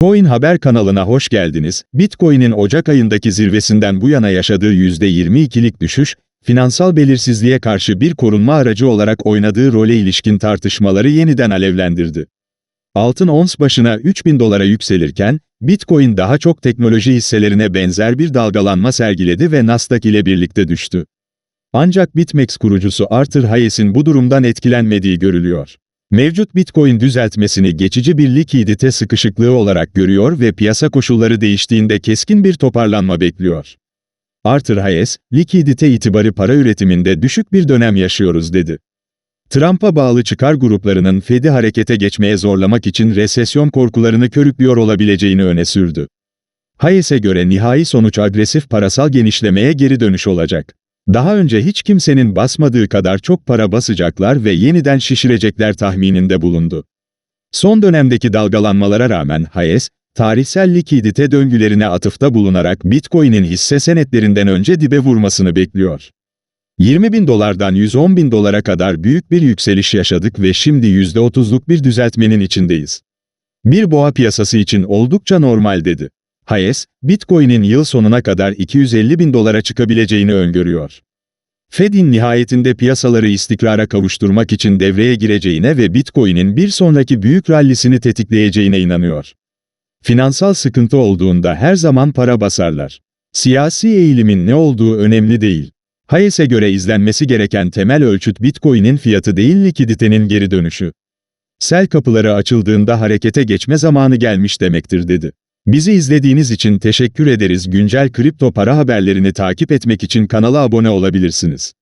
Coin Haber kanalına hoş geldiniz. Bitcoin'in Ocak ayındaki zirvesinden bu yana yaşadığı %22'lik düşüş, finansal belirsizliğe karşı bir korunma aracı olarak oynadığı role ilişkin tartışmaları yeniden alevlendirdi. Altın ons başına 3000 dolara yükselirken, Bitcoin daha çok teknoloji hisselerine benzer bir dalgalanma sergiledi ve Nasdaq ile birlikte düştü. Ancak BitMEX kurucusu Arthur Hayes'in bu durumdan etkilenmediği görülüyor. Mevcut Bitcoin düzeltmesini geçici bir likidite sıkışıklığı olarak görüyor ve piyasa koşulları değiştiğinde keskin bir toparlanma bekliyor. Arthur Hayes, likidite itibarı para üretiminde düşük bir dönem yaşıyoruz dedi. Trump'a bağlı çıkar gruplarının Fed'i harekete geçmeye zorlamak için resesyon korkularını körüklüyor olabileceğini öne sürdü. Hayes'e göre nihai sonuç agresif parasal genişlemeye geri dönüş olacak. Daha önce hiç kimsenin basmadığı kadar çok para basacaklar ve yeniden şişirecekler tahmininde bulundu. Son dönemdeki dalgalanmalara rağmen Hayes, tarihsel likidite döngülerine atıfta bulunarak Bitcoin'in hisse senetlerinden önce dibe vurmasını bekliyor. 20 bin dolardan 110 bin dolara kadar büyük bir yükseliş yaşadık ve şimdi %30'luk bir düzeltmenin içindeyiz. Bir boğa piyasası için oldukça normal dedi. Hayes, Bitcoin'in yıl sonuna kadar 250 bin dolara çıkabileceğini öngörüyor. Fed'in nihayetinde piyasaları istikrara kavuşturmak için devreye gireceğine ve Bitcoin'in bir sonraki büyük rallisini tetikleyeceğine inanıyor. Finansal sıkıntı olduğunda her zaman para basarlar. Siyasi eğilimin ne olduğu önemli değil. Hayes'e göre izlenmesi gereken temel ölçüt Bitcoin'in fiyatı değil likiditenin geri dönüşü. Sel kapıları açıldığında harekete geçme zamanı gelmiş demektir dedi. Bizi izlediğiniz için teşekkür ederiz. Güncel kripto para haberlerini takip etmek için kanala abone olabilirsiniz.